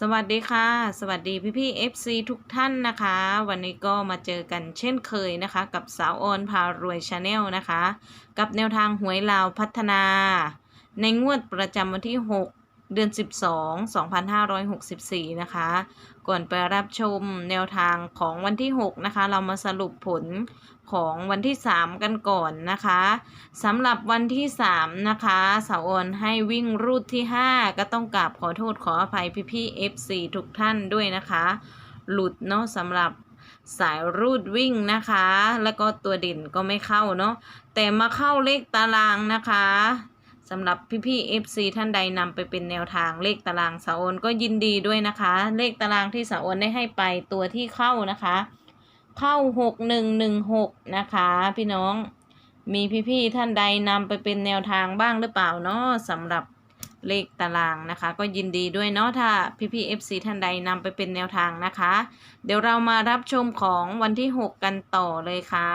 สวัสดีค่ะ สวัสดีพี่พี่ FC ทุกท่านนะคะ วันนี้ก็มาเจอกันเช่นเคยนะคะ กับสาวออนพารวยชาแนลนะคะ กับแนวทางหวยลาวพัฒนา ในงวดประจำวันที่ 6 เดือน 12 2564 นะคะ ก่อนไปรับชมแนวทางของวันที่ 6 นะคะ เรามาสรุปผลของวันที่ 3 กันก่อนนะคะสำหรับวันที่ 3 นะคะสาวออนให้วิ่งรูดที่ 5 ก็ต้องกราบขอโทษขออภัยพี่พี่ๆ FC ทุกท่านด้วยนะคะ หลุดเนาะสำหรับสายรูดวิ่งนะคะ แล้วก็ตัวเด่นก็ไม่เข้าเนาะแต่มาเข้าเลขตารางนะคะ สำหรับพี่พี่ๆ FC ท่านใดนำไปเป็นแนวทางเลขตารางสาวอนก็ยินดีด้วยนะคะ เลขตารางที่สาวออนได้ให้ไปตัวที่เข้านะคะ เข้าหกหนึ่งหนึ่งหกนะคะ พี่น้องมีพี่ๆท่านใดนำไปเป็นแนวทางบ้างหรือเปล่าเนาะสำหรับเลขตารางนะคะ ก็ยินดีด้วยเนาะถ้าพี่ๆ FC ท่านใดนำไปเป็นแนวทางนะคะ เดี๋ยวเรามารับชมของวันที่ 6 กันต่อเลยค่ะ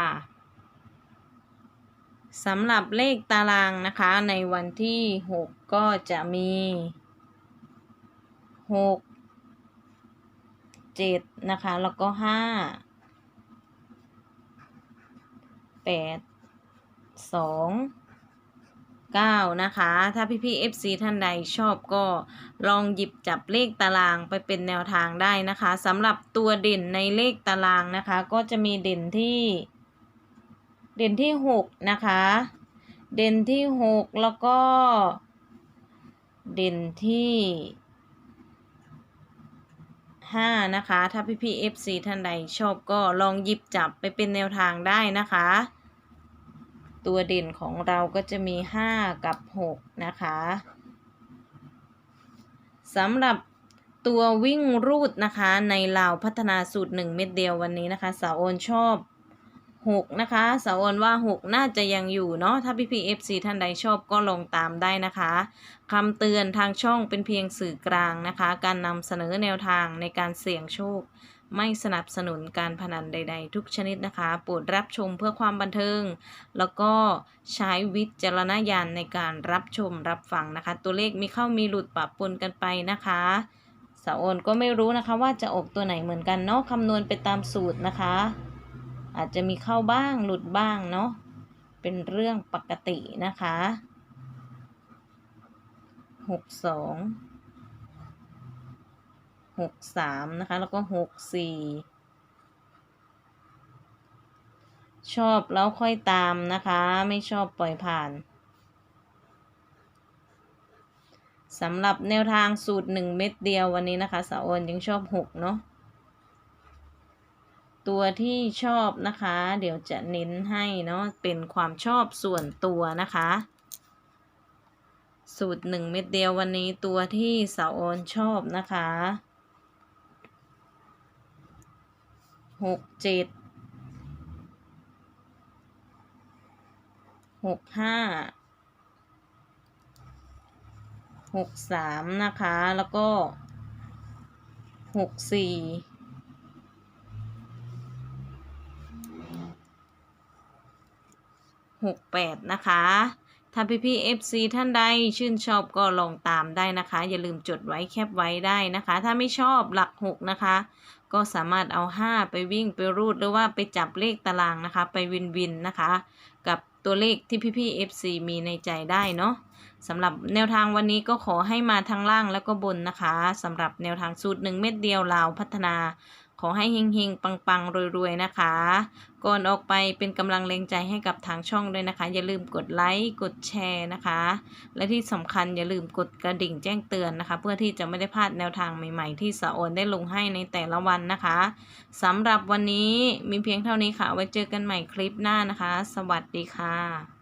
สำหรับเลขตารางนะคะในวันที่ 6 ก็จะมี 6 7 นะคะ แล้วก็5แปดสองเก้านะคะ ถ้าพี่พี่ FC ท่านใดชอบก็ลองหยิบจับเลขตารางไปเป็นแนวทางได้นะคะสำหรับตัวเด่นในเลขตารางนะคะ ก็จะมีเด่นที่ เด่นที่หกนะคะ เด่นที่หกแล้วก็ เด่นที่ห้านะคะ ถ้าพี่พี่ FC ท่านใดชอบก็ลองหยิบจับไปเป็นแนวทางได้นะคะ ตัวเด่นของเราก็จะมี5กับ6นะคะสำหรับตัววิ่งรูดนะคะในลาวพัฒนาสูตร1เม็ดเดียววันนี้นะคะ สาวโอนชอบ 6 นะคะสาวอนว่า 6 น่าจะยังอยู่เนาะถ้าพี่พีเอฟซีท่านใดชอบก็ลงตามได้นะคะคำเตือนทางช่องเป็นเพียงสื่อกลางนะคะ การนำเสนอแนวทางในการเสี่ยงโชค ไม่สนับสนุนการพนันใด ๆ ทุกชนิดนะคะโปรดรับชมเพื่อความบันเทิง แล้วก็ใช้วิจารณญาณในการรับชมรับฟังนะคะ ตัวเลขมีเข้ามีหลุดปะปนกันไปนะคะสาวอนก็ไม่รู้นะคะว่าจะออกตัวไหนเหมือนกันเนาะคำนวณไปตามสูตรนะคะ อาจจะมีเข้าบ้างหลุดบ้างเนาะเป็นเรื่องปกตินะคะหกสองหกสามนะคะ แล้วก็หกสี่ชอบแล้วค่อยตามนะคะ ไม่ชอบปล่อยผ่านสำหรับแนวทางสูตรหนึ่งเม็ดเดียววันนี้นะคะสาวอนยังชอบหกเนาะ ตัวที่ชอบนะคะ เดี๋ยวจะเน้นให้เนาะเป็นความชอบส่วนตัวนะคะ สูตรหนึ่งเม็ดเดียววันนี้ตัวที่สาวโอนชอบนะคะหกเจ็ดหกห้าหกสามนะคะ แล้วก็หกสี่ หกแปดนะคะ ถ้าพี่พี่ FC ท่านใดชื่นชอบก็ลองตามได้นะคะ อย่าลืมจดไว้แคปไว้ได้นะคะ ถ้าไม่ชอบหลัก 6 นะคะ ก็สามารถเอา 5 ไปวิ่งไปรูดหรือว่าไปจับเลขตารางนะคะ ไปวินวินนะคะ กับตัวเลขที่พี่พี่ FC มีในใจได้เนาะสำหรับแนวทางวันนี้ก็ขอให้มาทั้งล่างแล้วก็บนนะคะสำหรับแนวทางสูตรหนึ่งเม็ดเดียวลาวพัฒนา ขอให้เฮงๆ ปังๆ รวยๆ นะคะ ก่อนออกไปเป็นกำลังแรงใจให้กับทางช่องด้วยนะคะ อย่าลืมกดไลค์ กดแชร์นะคะ และที่สำคัญอย่าลืมกดกระดิ่งแจ้งเตือนนะคะ เพื่อที่จะไม่ได้พลาดแนวทางใหม่ๆ ที่สะโอนได้ลงให้ในแต่ละวันนะคะสำหรับวันนี้มีเพียงเท่านี้ค่ะ ไว้เจอกันใหม่คลิปหน้านะคะ สวัสดีค่ะ